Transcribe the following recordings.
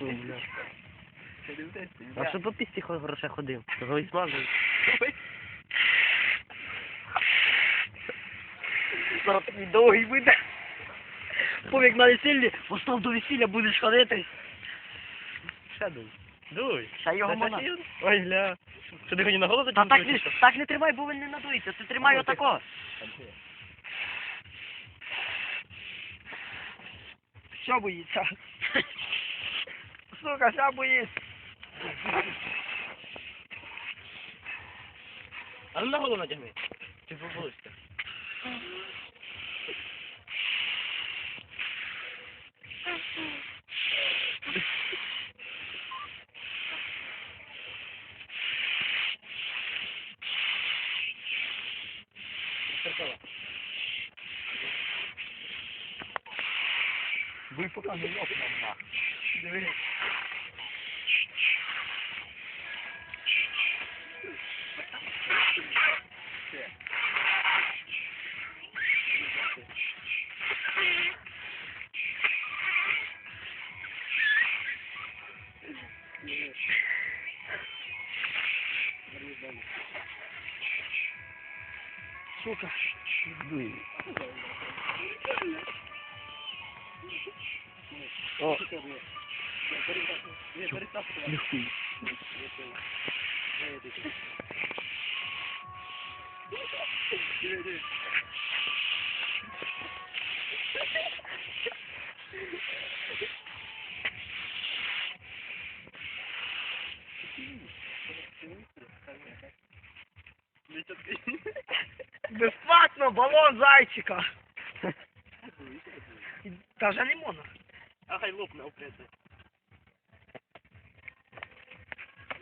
бля. А що по пісті хо- грошей ходив? Того смажив. Довгий буде. Повік на весіллі, постав до весілля будеш ходити. Ще дуй. Дуй. Ще його й- Ой, гля. Що ти ході на голову Та так не, так не тримай, бо він не надується. Ти тримай отако. Що боїться? Сука, що боїться? А ну на голову надягни. Ти побудешся. Ви поки не лопнув на. Диви. Сука. О, Бесплатно балон зайчика. Даже лимона. А хай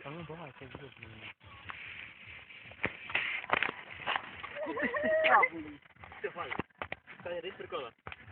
лопне опреться. а ну давай, це зробимо. Саня, десь прикола.